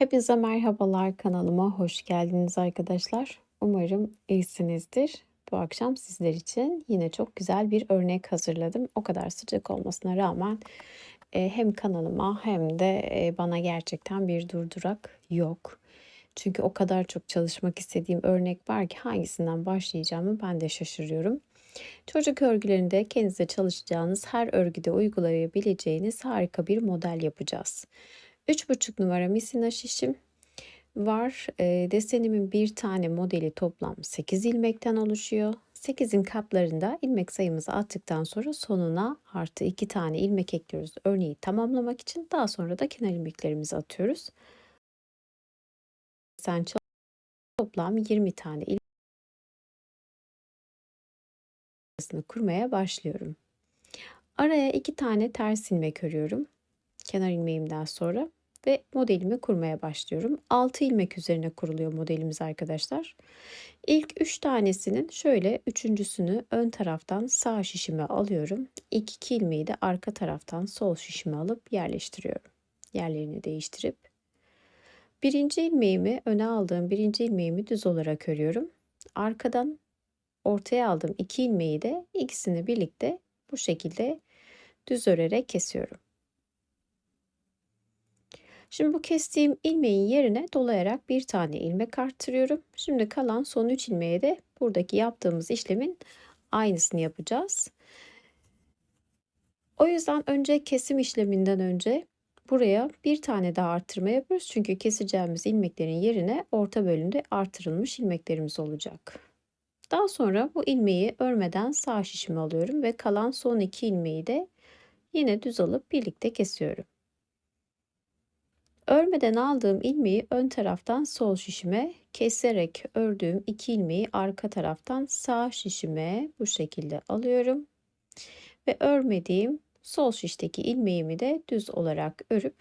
Hepinize merhabalar kanalıma hoş geldiniz arkadaşlar. Umarım iyisinizdir. Bu akşam sizler için yine çok güzel bir örnek hazırladım. O kadar sıcak olmasına rağmen e, hem kanalıma hem de e, bana gerçekten bir durdurak yok. Çünkü o kadar çok çalışmak istediğim örnek var ki hangisinden başlayacağımı ben de şaşırıyorum. Çocuk örgülerinde kendinize çalışacağınız her örgüde uygulayabileceğiniz harika bir model yapacağız. 3,5 numara misina şişim var. E, desenimin bir tane modeli toplam 8 ilmekten oluşuyor. 8'in katlarında ilmek sayımızı attıktan sonra sonuna artı 2 tane ilmek ekliyoruz. Örneği tamamlamak için daha sonra da kenar ilmeklerimizi atıyoruz. Sen toplam 20 tane ilmek kurmaya başlıyorum. Araya 2 tane ters ilmek örüyorum. Kenar ilmeğimden sonra ve modelimi kurmaya başlıyorum. 6 ilmek üzerine kuruluyor modelimiz arkadaşlar. İlk 3 tanesinin şöyle üçüncüsünü ön taraftan sağ şişime alıyorum. İlk 2 ilmeği de arka taraftan sol şişime alıp yerleştiriyorum. Yerlerini değiştirip birinci ilmeğimi öne aldığım birinci ilmeğimi düz olarak örüyorum. Arkadan ortaya aldığım iki ilmeği de ikisini birlikte bu şekilde düz örerek kesiyorum. Şimdi bu kestiğim ilmeğin yerine dolayarak bir tane ilmek arttırıyorum. Şimdi kalan son 3 ilmeğe de buradaki yaptığımız işlemin aynısını yapacağız. O yüzden önce kesim işleminden önce buraya bir tane daha arttırma yapıyoruz. Çünkü keseceğimiz ilmeklerin yerine orta bölümde artırılmış ilmeklerimiz olacak. Daha sonra bu ilmeği örmeden sağ şişime alıyorum ve kalan son iki ilmeği de yine düz alıp birlikte kesiyorum. Örmeden aldığım ilmeği ön taraftan sol şişime keserek ördüğüm iki ilmeği arka taraftan sağ şişime bu şekilde alıyorum. Ve örmediğim sol şişteki ilmeğimi de düz olarak örüp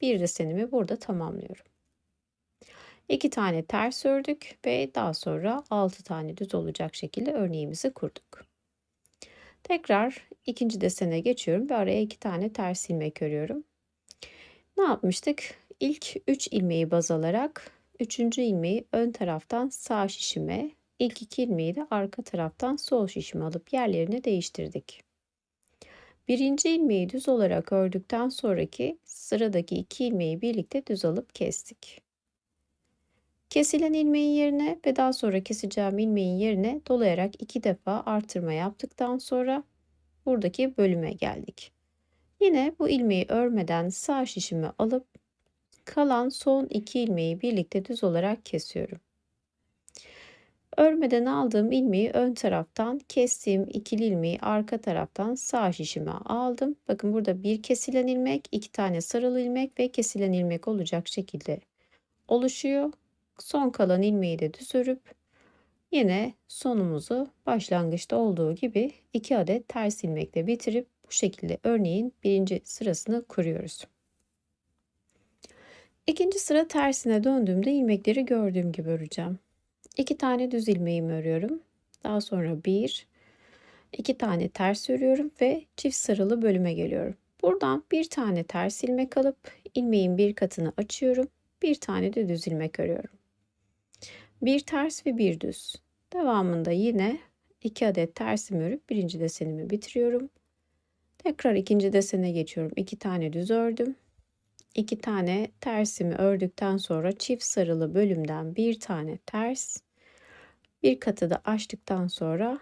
bir desenimi burada tamamlıyorum. İki tane ters ördük ve daha sonra altı tane düz olacak şekilde örneğimizi kurduk. Tekrar ikinci desene geçiyorum ve araya iki tane ters ilmek örüyorum. Ne yapmıştık? İlk 3 ilmeği baz alarak 3. ilmeği ön taraftan sağ şişime, ilk 2 ilmeği de arka taraftan sol şişime alıp yerlerini değiştirdik. Birinci ilmeği düz olarak ördükten sonraki sıradaki iki ilmeği birlikte düz alıp kestik. Kesilen ilmeğin yerine ve daha sonra keseceğim ilmeğin yerine dolayarak iki defa artırma yaptıktan sonra buradaki bölüme geldik. Yine bu ilmeği örmeden sağ şişimi alıp kalan son iki ilmeği birlikte düz olarak kesiyorum. Örmeden aldığım ilmeği ön taraftan kestiğim ikili ilmeği arka taraftan sağ şişime aldım. Bakın burada bir kesilen ilmek, iki tane sarılı ilmek ve kesilen ilmek olacak şekilde oluşuyor. Son kalan ilmeği de düz örüp yine sonumuzu başlangıçta olduğu gibi iki adet ters ilmekle bitirip bu şekilde örneğin birinci sırasını kuruyoruz. İkinci sıra tersine döndüğümde ilmekleri gördüğüm gibi öreceğim. İki tane düz ilmeğimi örüyorum. Daha sonra bir, iki tane ters örüyorum ve çift sarılı bölüme geliyorum. Buradan bir tane ters ilmek alıp ilmeğin bir katını açıyorum. Bir tane de düz ilmek örüyorum. Bir ters ve bir düz. Devamında yine iki adet tersimi örüp birinci desenimi bitiriyorum. Tekrar ikinci desene geçiyorum. İki tane düz ördüm. İki tane tersimi ördükten sonra çift sarılı bölümden bir tane ters. Bir katı da açtıktan sonra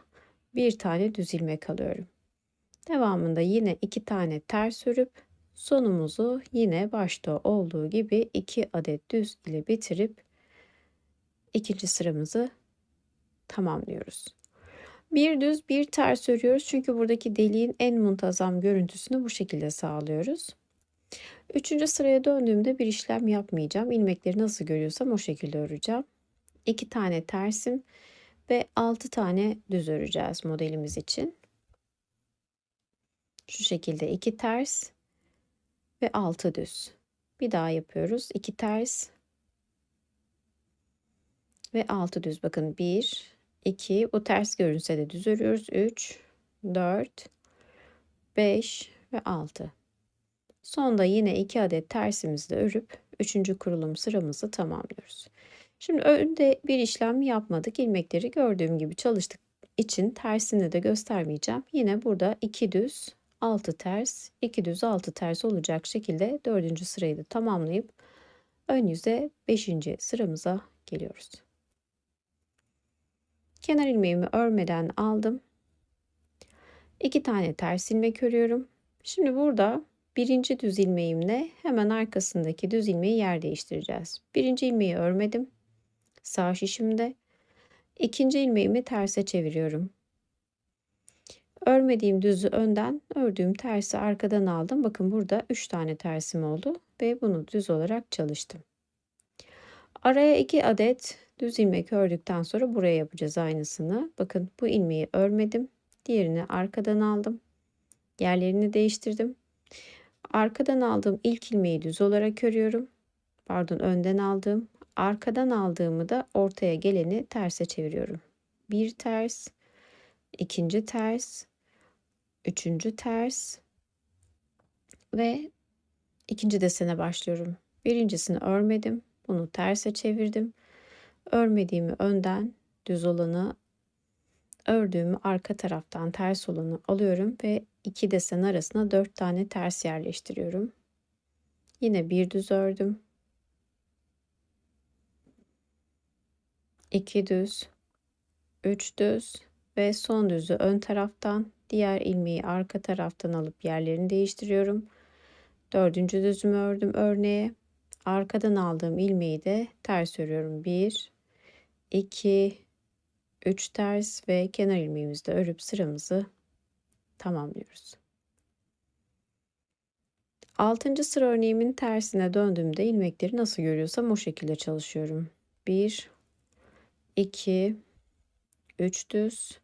bir tane düz ilmek alıyorum. Devamında yine iki tane ters örüp sonumuzu yine başta olduğu gibi iki adet düz ile bitirip ikinci sıramızı tamamlıyoruz. Bir düz bir ters örüyoruz çünkü buradaki deliğin en muntazam görüntüsünü bu şekilde sağlıyoruz. Üçüncü sıraya döndüğümde bir işlem yapmayacağım. İlmekleri nasıl görüyorsam o şekilde öreceğim. İki tane tersim ve altı tane düz öreceğiz modelimiz için. Şu şekilde iki ters ve altı düz. Bir daha yapıyoruz. İki ters ve altı düz. Bakın bir, 2 bu ters görünse de düz örüyoruz. 3 4 5 ve 6. Sonda yine 2 adet tersimizi de örüp Üçüncü kurulum sıramızı tamamlıyoruz. Şimdi önde bir işlem yapmadık. İlmekleri gördüğüm gibi çalıştık için tersini de göstermeyeceğim. Yine burada 2 düz 6 ters 2 düz 6 ters olacak şekilde dördüncü sırayı da tamamlayıp ön yüze 5. sıramıza geliyoruz. Kenar ilmeğimi örmeden aldım. 2 tane ters ilmek örüyorum. Şimdi burada birinci düz ilmeğimle hemen arkasındaki düz ilmeği yer değiştireceğiz. Birinci ilmeği örmedim. Sağ şişimde. İkinci ilmeğimi terse çeviriyorum. Örmediğim düzü önden, ördüğüm tersi arkadan aldım. Bakın burada 3 tane tersim oldu ve bunu düz olarak çalıştım. Araya 2 adet düz ilmek ördükten sonra buraya yapacağız aynısını. Bakın bu ilmeği örmedim. Diğerini arkadan aldım. Yerlerini değiştirdim. Arkadan aldığım ilk ilmeği düz olarak örüyorum. Pardon önden aldığım. Arkadan aldığımı da ortaya geleni terse çeviriyorum. Bir ters, ikinci ters, üçüncü ters ve ikinci desene başlıyorum. Birincisini örmedim. Bunu terse çevirdim. Örmediğimi önden, düz olanı ördüğümü arka taraftan ters olanı alıyorum ve iki desen arasına dört tane ters yerleştiriyorum. Yine bir düz ördüm. iki düz, üç düz ve son düzü ön taraftan, diğer ilmeği arka taraftan alıp yerlerini değiştiriyorum. Dördüncü düzümü ördüm örneğe. Arkadan aldığım ilmeği de ters örüyorum. Bir, iki, üç ters ve kenar ilmeğimizde örüp sıramızı tamamlıyoruz. Altıncı sıra örneğimin tersine döndüğümde ilmekleri nasıl görüyorsam o şekilde çalışıyorum. 1 2 3 düz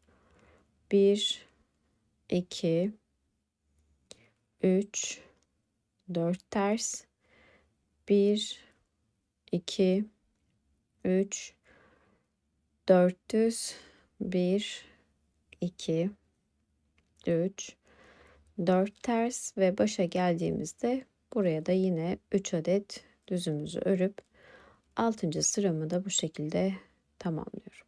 1 2 3 4 ters 1 2 3 4 düz 1 2 3 4 ters ve başa geldiğimizde buraya da yine 3 adet düzümüzü örüp 6. sıramı da bu şekilde tamamlıyorum.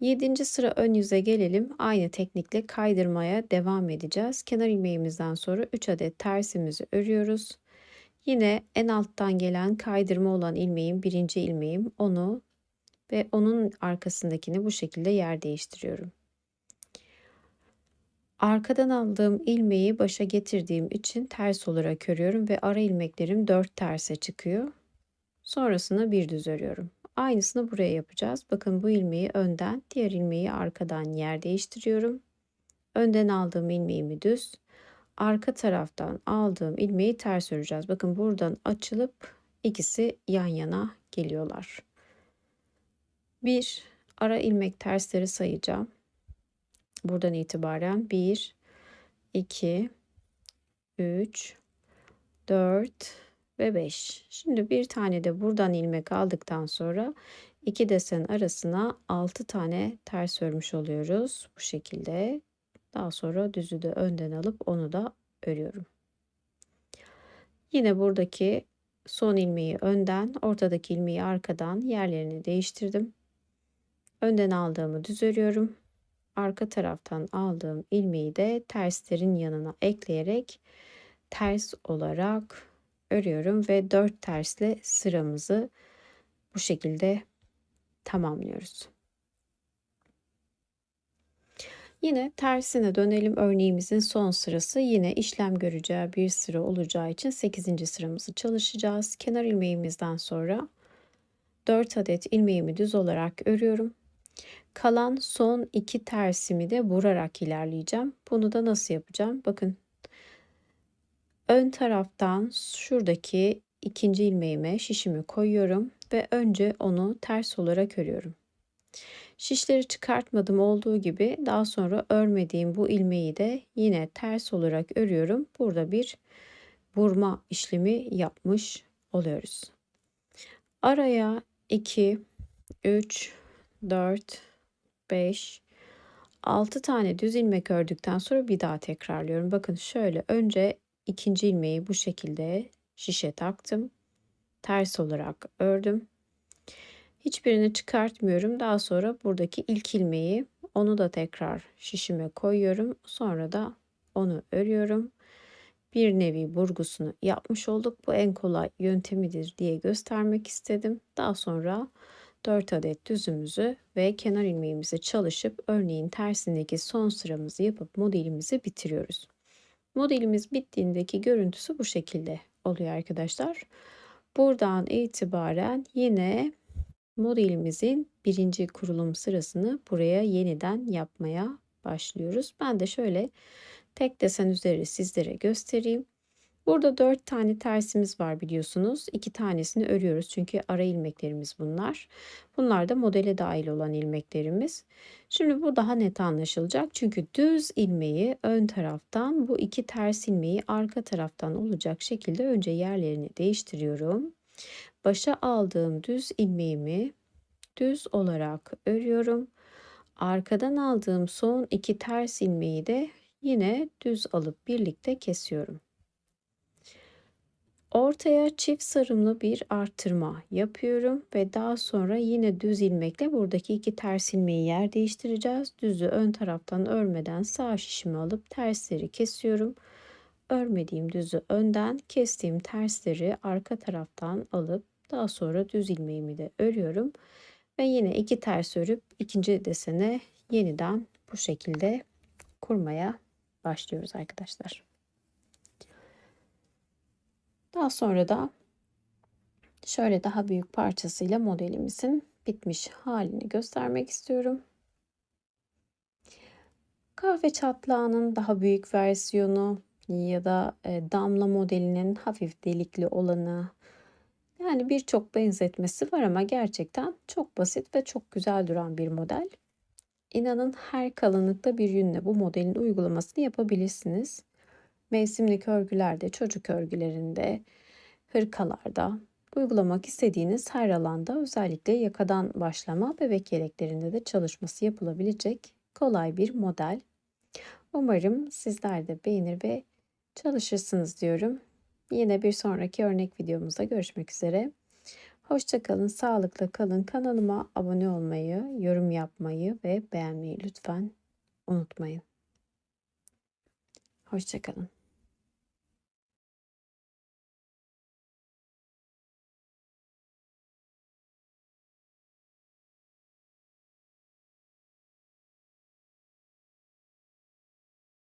7. sıra ön yüze gelelim. Aynı teknikle kaydırmaya devam edeceğiz. Kenar ilmeğimizden sonra 3 adet tersimizi örüyoruz. Yine en alttan gelen kaydırma olan ilmeğim birinci ilmeğim onu ve onun arkasındakini bu şekilde yer değiştiriyorum. Arkadan aldığım ilmeği başa getirdiğim için ters olarak örüyorum ve ara ilmeklerim 4 terse çıkıyor. Sonrasında bir düz örüyorum. Aynısını buraya yapacağız. Bakın bu ilmeği önden, diğer ilmeği arkadan yer değiştiriyorum. Önden aldığım ilmeğimi düz, arka taraftan aldığım ilmeği ters öreceğiz. Bakın buradan açılıp ikisi yan yana geliyorlar. Bir ara ilmek tersleri sayacağım. Buradan itibaren 1 2 3 4 ve 5. Şimdi bir tane de buradan ilmek aldıktan sonra iki desen arasına 6 tane ters örmüş oluyoruz. Bu şekilde. Daha sonra düzü de önden alıp onu da örüyorum. Yine buradaki son ilmeği önden, ortadaki ilmeği arkadan yerlerini değiştirdim. Önden aldığımı düz örüyorum. Arka taraftan aldığım ilmeği de terslerin yanına ekleyerek ters olarak örüyorum ve 4 tersle sıramızı bu şekilde tamamlıyoruz. Yine tersine dönelim. Örneğimizin son sırası yine işlem göreceği bir sıra olacağı için 8. sıramızı çalışacağız. Kenar ilmeğimizden sonra 4 adet ilmeğimi düz olarak örüyorum. Kalan son iki tersimi de vurarak ilerleyeceğim. Bunu da nasıl yapacağım? Bakın ön taraftan şuradaki ikinci ilmeğime şişimi koyuyorum ve önce onu ters olarak örüyorum. Şişleri çıkartmadım olduğu gibi daha sonra örmediğim bu ilmeği de yine ters olarak örüyorum. Burada bir vurma işlemi yapmış oluyoruz. Araya 2, 3, 4, 5, 6 tane düz ilmek ördükten sonra bir daha tekrarlıyorum. Bakın şöyle önce ikinci ilmeği bu şekilde şişe taktım. Ters olarak ördüm. Hiçbirini çıkartmıyorum. Daha sonra buradaki ilk ilmeği onu da tekrar şişime koyuyorum. Sonra da onu örüyorum. Bir nevi burgusunu yapmış olduk. Bu en kolay yöntemidir diye göstermek istedim. Daha sonra 4 adet düzümüzü ve kenar ilmeğimizi çalışıp örneğin tersindeki son sıramızı yapıp modelimizi bitiriyoruz. Modelimiz bittiğindeki görüntüsü bu şekilde oluyor arkadaşlar. Buradan itibaren yine modelimizin birinci kurulum sırasını buraya yeniden yapmaya başlıyoruz. Ben de şöyle tek desen üzeri sizlere göstereyim. Burada 4 tane tersimiz var biliyorsunuz. 2 tanesini örüyoruz çünkü ara ilmeklerimiz bunlar. Bunlar da modele dahil olan ilmeklerimiz. Şimdi bu daha net anlaşılacak. Çünkü düz ilmeği ön taraftan bu iki ters ilmeği arka taraftan olacak şekilde önce yerlerini değiştiriyorum. Başa aldığım düz ilmeğimi düz olarak örüyorum. Arkadan aldığım son iki ters ilmeği de yine düz alıp birlikte kesiyorum. Ortaya çift sarımlı bir arttırma yapıyorum ve daha sonra yine düz ilmekle buradaki iki ters ilmeği yer değiştireceğiz. Düzü ön taraftan örmeden sağ şişimi alıp tersleri kesiyorum. Örmediğim düzü önden, kestiğim tersleri arka taraftan alıp daha sonra düz ilmeğimi de örüyorum. Ve yine iki ters örüp ikinci desene yeniden bu şekilde kurmaya başlıyoruz arkadaşlar. Daha sonra da şöyle daha büyük parçasıyla modelimizin bitmiş halini göstermek istiyorum. Kahve çatlağının daha büyük versiyonu ya da e, damla modelinin hafif delikli olanı yani birçok benzetmesi var ama gerçekten çok basit ve çok güzel duran bir model. İnanın her kalınlıkta bir yünle bu modelin uygulamasını yapabilirsiniz. Mevsimlik örgülerde, çocuk örgülerinde, hırkalarda, uygulamak istediğiniz her alanda özellikle yakadan başlama bebek yeleklerinde de çalışması yapılabilecek kolay bir model. Umarım sizler de beğenir ve çalışırsınız diyorum. Yine bir sonraki örnek videomuzda görüşmek üzere. Hoşçakalın, sağlıkla kalın. Kanalıma abone olmayı, yorum yapmayı ve beğenmeyi lütfen unutmayın. Hoşçakalın.